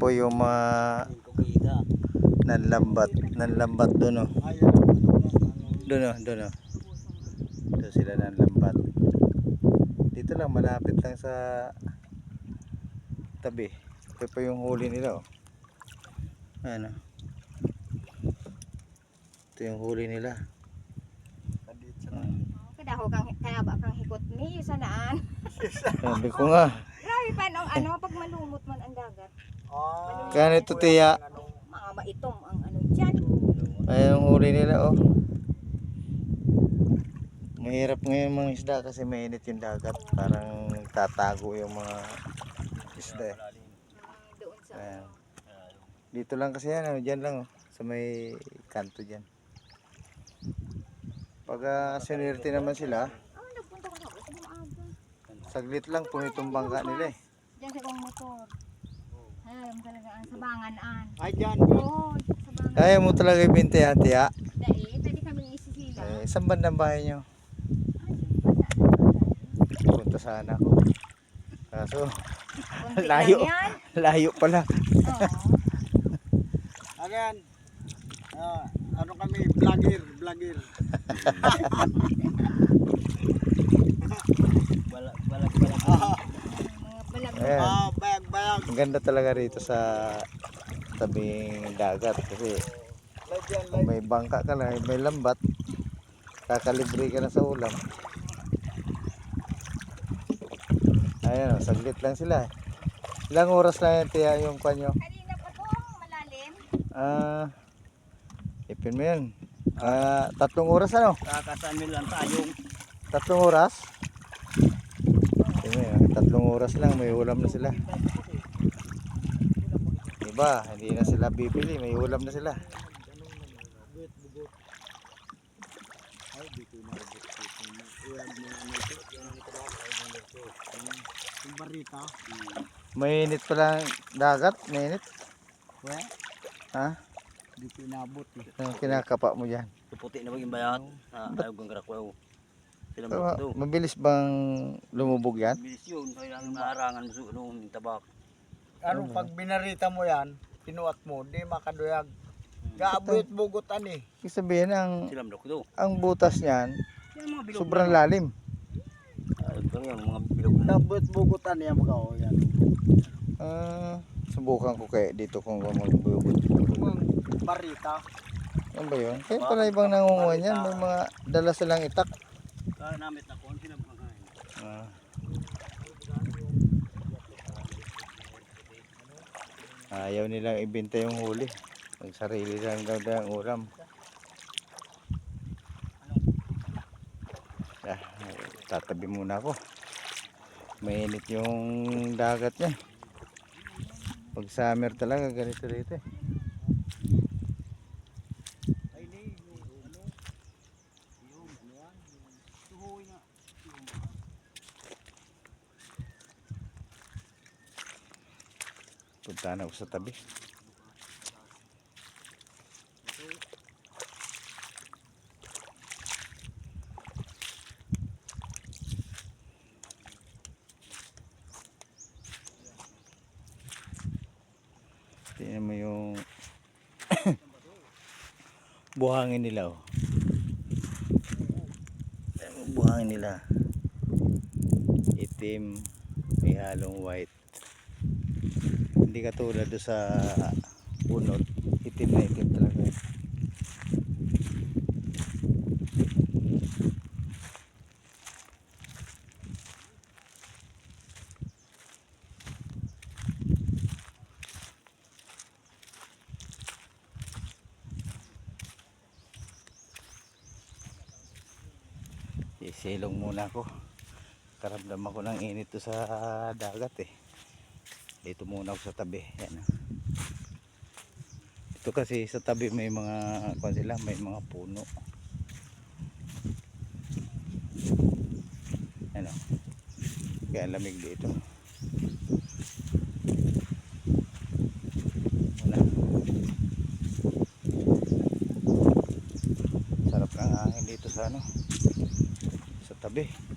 po yung mga nanlambat. Nanlambat doon oh. Doon oh, doon oh. Doon sila nanlambat. Dito lang, malapit lang sa tabi. Ito pa yung huli nila oh. Ano? Ito yung huli nila. Ah, Kada ho kang kaya ba kang hikot ni sanaan. Sabi ko nga. Grabe pa nung ano pag malumot man ang dagat. Ah, Ganito tiya. Mga maitom ang ano diyan. Ay, yung huli nila, oh. Mahirap ngayon mga isda kasi mainit yung dagat. Parang tatago yung mga isda eh. Doon sa Ayan. Dito lang kasi yan, oh. Diyan lang, oh. Sa may kanto dyan. Pag uh, sinerte naman sila, Ah, nagpunta ko na ako sa maaga. saglit lang kung itong bangka nila eh. Diyan sa kong motor. Alam talaga ang sabangan-an. Ay, dyan. Oo, sabangan. Kaya mo talaga ibinte yan, tiya. Dahil, pwede kami isisila. Eh, saan bandang bahay nyo? Punta sana ako. Kaso, Kunti Layo. lang yan. layo pala. Oo. Ano yan? Ah, ano kami? Vlogger. Vlogger. Balag, balag, balag. Ah, Mga balag. Ayan. ah, bayag, bayag. Ang ganda talaga rito sa tabing dagat kasi yan, kung may bangka ka na, may lambat, kakalibre ka na sa ulam. Ayan, oh, saglit lang sila. Ilang oras lang yan, tiya, yung kanyo? Kanina pa to, malalim. Ah, ipin mo yun. Ah, tatlong oras ano? Kakasamin lang tayo. Tatlong oras? Ipin mo yun, tatlong oras lang, may ulam na sila. Diba, hindi na sila bibili, may ulam na sila. Ang ba? Mainit pa lang dagat, mainit. Well, Ha? dito inabot eh. Yung kinakapa mo dyan. Puti na maging bayat. Ah, ayaw kong karakwaw. Mabilis bang lumubog yan? Bilis yun. Kaya ang naarangan mo sa ano, tabak. Ano, pag binarita mo yan, pinuat mo, di makaduyag. Gaabot bugutan eh. Ibig sabihin, ang, Sila mo ito. ang butas niyan, mga bilog. sobrang lalim. Ah, ito yung mga bilog. Gaabot bugutan yan mga o yan. Ah, subukan ko kaya dito kung magbubot. Yung barita. Ano ba yun? Kaya pala ibang nangunguha niyan, may mga dala silang itak. Kaya namit na kung sila mga. Ah. Ayaw nilang ibenta yung huli. Ang sarili lang daw ang ulam. Ah, tatabi muna ako. Mainit yung dagat niya. Pag summer talaga ganito rito eh. Punta na sa tabi. Tingnan mo yung buhangin nila oh. Buhangin nila. Itim, may halong white hindi katulad doon sa unod itim na itim talaga. Isilong muna ako. Karamdam ako ng init sa dagat eh dito muna ako sa tabi. Yan ah. ito kasi sa tabi may mga kung sila may mga puno. Ano kaya lamig dito. Wala. Sarap ng hangin dito sa ano sa tabi